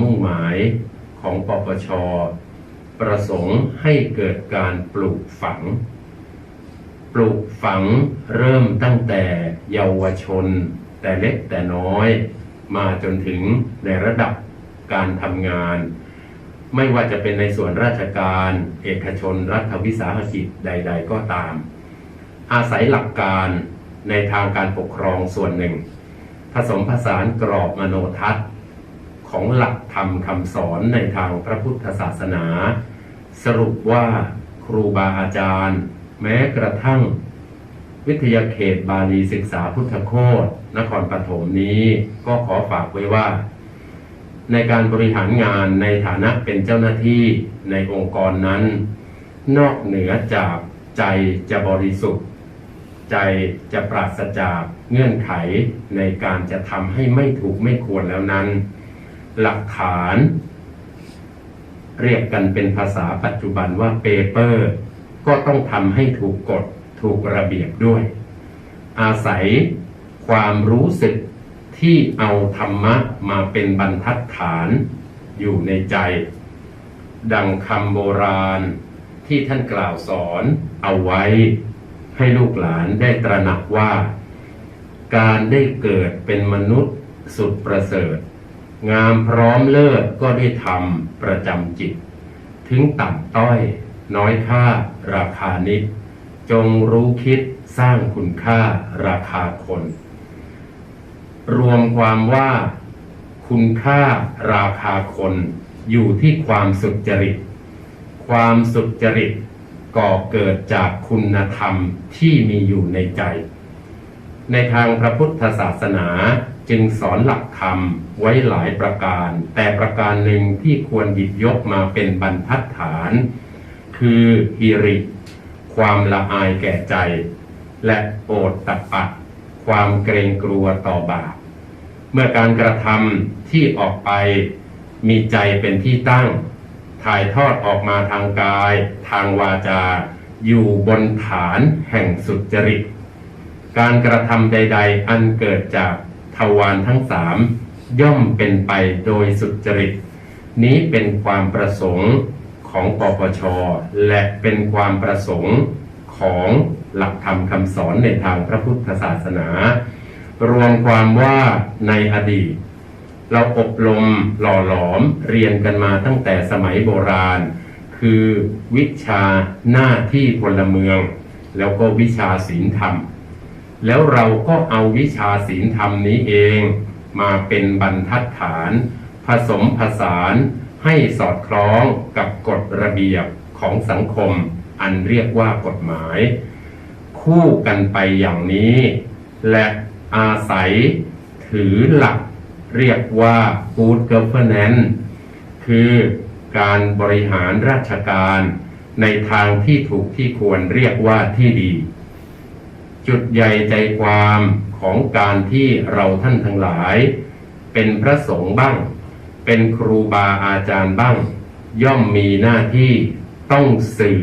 มุ่งหมายของปปช ประสงค์ให้เกิดการปลูกฝัง ปลูกฝังเริ่มตั้งแต่เยาวชน แต่เล็กแต่น้อย มาจนถึงในระดับการทำงาน ไม่ว่าจะเป็นในส่วนราชการ เอกชน รัฐวิสาหกิจใด ๆ ก็ตาม อาศัยหลักการในทางการปกครองส่วนหนึ่ง ผสมผสานกรอบมโนทัศน์ ของหลักธรรมคำสอนในทางพระพุทธศาสนา สรุปว่าครูบาอาจารย์ แม้กระทั่ง วิทยาเขตบาลีศึกษาพุทธโคตนครปฐมนี้ก็ขอฝากไว้ว่า ในการบริหารงานในฐานะเป็นเจ้าหน้าที่ในองค์กรนั้น นอกเหนือจากใจจะบริสุทธิ์ ใจจะปราศจากเงื่อนไขในการจะทำให้ไม่ถูกไม่ควรแล้วนั้น หลักฐาน เรียกกันเป็นภาษาปัจจุบันว่าเปเปอร์ก็ต้องทำให้ถูกกฎถูกระเบียบด้วย อาศัยความรู้สึกที่เอาธรรมะมาเป็นบรรทัดฐานอยู่ในใจ ดังคำโบราณที่ท่านกล่าวสอนเอาไว้ ให้ลูกหลานได้ตระหนักว่า การได้เกิดเป็นมนุษย์สุดประเสริฐ งามพร้อมเลิศก็ได้ทำประจำจิต ถึงต่ำต้อย น้อยค่า ราคานิด จงรู้คิดสร้างคุณค่าราคาคน รวมความว่า คุณค่าราคาคนอยู่ที่ความสุจริต ความสุจริตก่อเกิดจากคุณธรรมที่มีอยู่ในใจ ในทางพระพุทธศาสนาจึงสอนหลักธรรมไว้หลายประการ แต่ประการหนึ่งที่ควรหยิบยกมาเป็นบรรทัดฐาน คือฮิริ ความละอายแก่ใจ และโอตตะปะ ความเกรงกลัวต่อบาปเมื่อการกระทำที่ออกไปมีใจเป็นที่ตั้ง ถ่ายทอดออกมาทางกาย ทางวาจา อยู่บนฐานแห่งสุจริต การกระทำใด ๆ อันเกิดจากทวารทั้งสามย่อมเป็นไปโดยสุจริต นี้เป็นความประสงค์ของปปช และเป็นความประสงค์ของหลักธรรมคำสอนในทางพระพุทธศาสนา รวมความว่าในอดีต เราอบรมหล่อหลอมเรียนกันมาตั้งแต่สมัยโบราณ คือวิชาหน้าที่พลเมือง แล้วก็วิชาศีลธรรม แล้วเราก็เอาวิชาศีลธรรมนี้เอง มาเป็นบรรทัดฐาน ผสมผสานให้สอดคล้องกับกฎระเบียบของสังคม อันเรียกว่ากฎหมาย คู่กันไปอย่างนี้ และอาศัยถือหลักเรียกว่า good governance คือการบริหารราชการในทางที่ถูกที่ควรเรียกว่าที่ดี จุดใหญ่ใจความของการที่เราท่านทั้งหลาย เป็นพระสงฆ์บ้าง เป็นครูบาอาจารย์บ้าง ย่อมมีหน้าที่ต้องสื่อ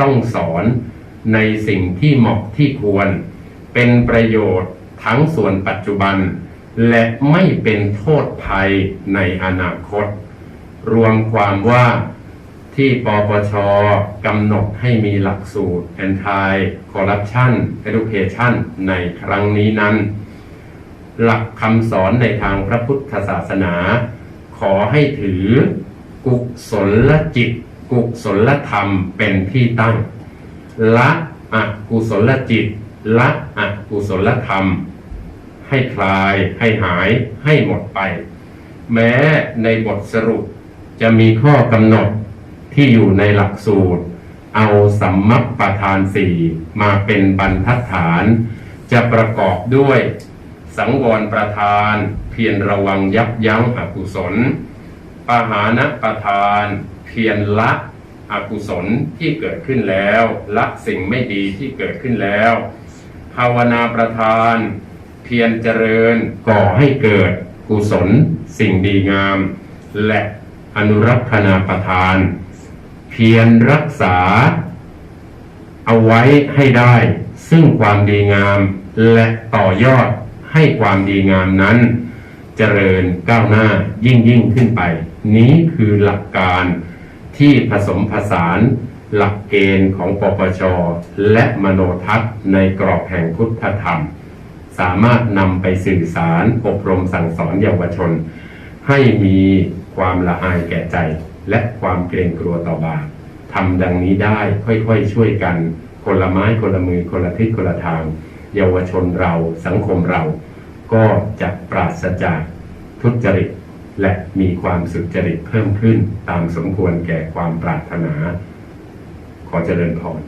ต้องสอนในสิ่งที่เหมาะที่ควร เป็นประโยชน์ทั้งส่วนปัจจุบัน และไม่เป็นโทษภัยในอนาคต รวมความว่า ที่ปปชกำหนดให้มีหลักสูตร Anti Corruption Education ในครั้งนี้นั้น หลักคำสอนในทางพระพุทธศาสนา ขอให้ถือกุศลจิต กุศลธรรมเป็นที่ตั้ง ละอกุศลจิต ละอกุศลธรรม ให้คลายให้หายให้หมดไป แม้ในบทสรุปจะมีข้อกำหนด ที่อยู่ในหลักสูตร เอาสัมมัปประธานสี่มาเป็นบรรทัดฐาน จะประกอบด้วย สังวรประธาน เพียรระวังยับยั้งอกุศลปหานะประธาน เพียรละอกุศลที่เกิดขึ้นแล้ว ละสิ่งไม่ดีที่เกิดขึ้นแล้ว ภาวนาประธาน เพียรเจริญก่อให้เกิดกุศล สิ่งดีงาม และอนุรักษณาประทาน เพียรรักษา เอาไว้ให้ได้ ซึ่งความดีงามและต่อยอดให้ความดีงามนั้น เจริญก้าวหน้ายิ่งยิ่งขึ้นไป นี้คือหลักการที่ผสมผสานหลักเกณฑ์ของปปช และมโนทัศน์ในกรอบแห่งพุทธธรรม สามารถนำไปสื่อสารอบรมสั่งสอนเยาวชน ให้มีความละอายแก่ใจ และความเกรงกลัวต่อบาปทำดังนี้ได้ค่อยๆช่วยกัน คนละไม้คนละมือคนละทิศคนละทาง เยาวชนเราสังคมเรา ก็จะปราศจากทุจริต และมีความสุจริตเพิ่มขึ้นตามสมควรแก่ความปรารถนา ขอเจริญพร